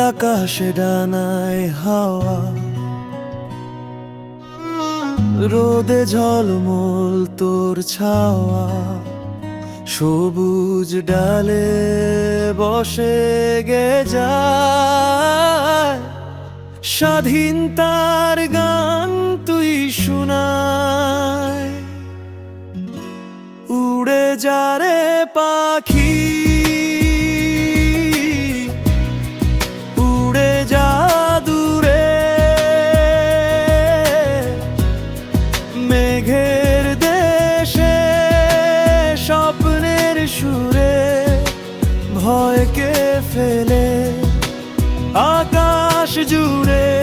আকাশে ডানায় হাওয়া। রোদে ঝলমল তোর ছাওয়া। সবুজ ডালে বসে গে যায়। স্বাধীনতার গান তুই শোনায়। উড়ে যা রে পাখি। সুরে ভয়কে ফেলে আকাশ জুড়ে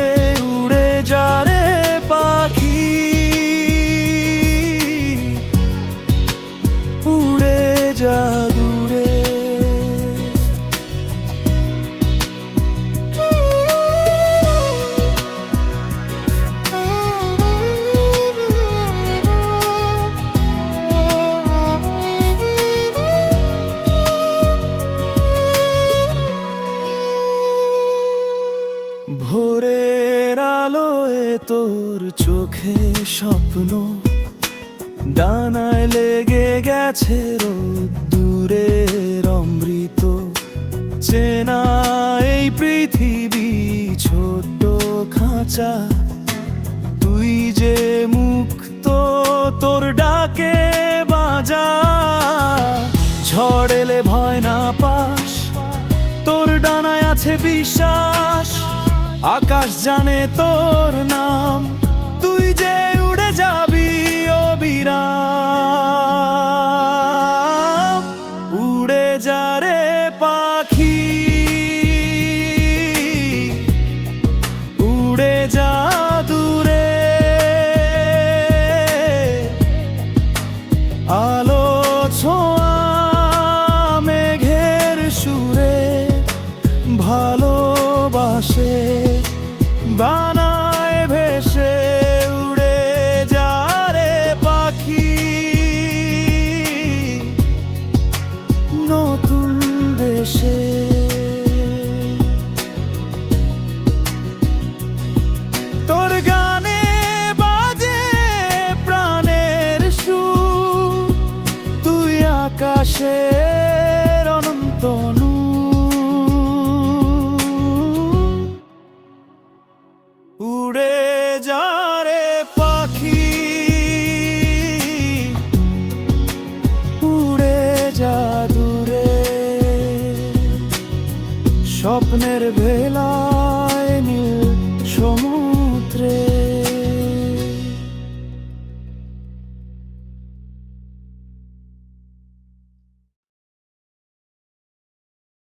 ভোরের আলোয় তোর চোখে স্বপ্ন। ডানায় লেগে গেছে রোদ্দুরের অমৃত। চেনা এই পৃথিবী ছোট্ট খাঁচা। তুই যে মুক্ত তোর ডাকে বাজা। ঝড় এলে ভয় না পাস, তোর ডানায় আছে বিশ্বাস। আকাশ জানে তোর নাম। তুই যে উড়ে যাবি অবিরাম উড়ে যা রে পাখি। উড়ে যা দূরে। আলো ছোঁয়া মেঘের সুরে ভালোবাসে। 把那。উড়ে যারে পাখি। উড়ে যা দূরে। স্বপ্নের ভেলায় নীল সমুদ্রে।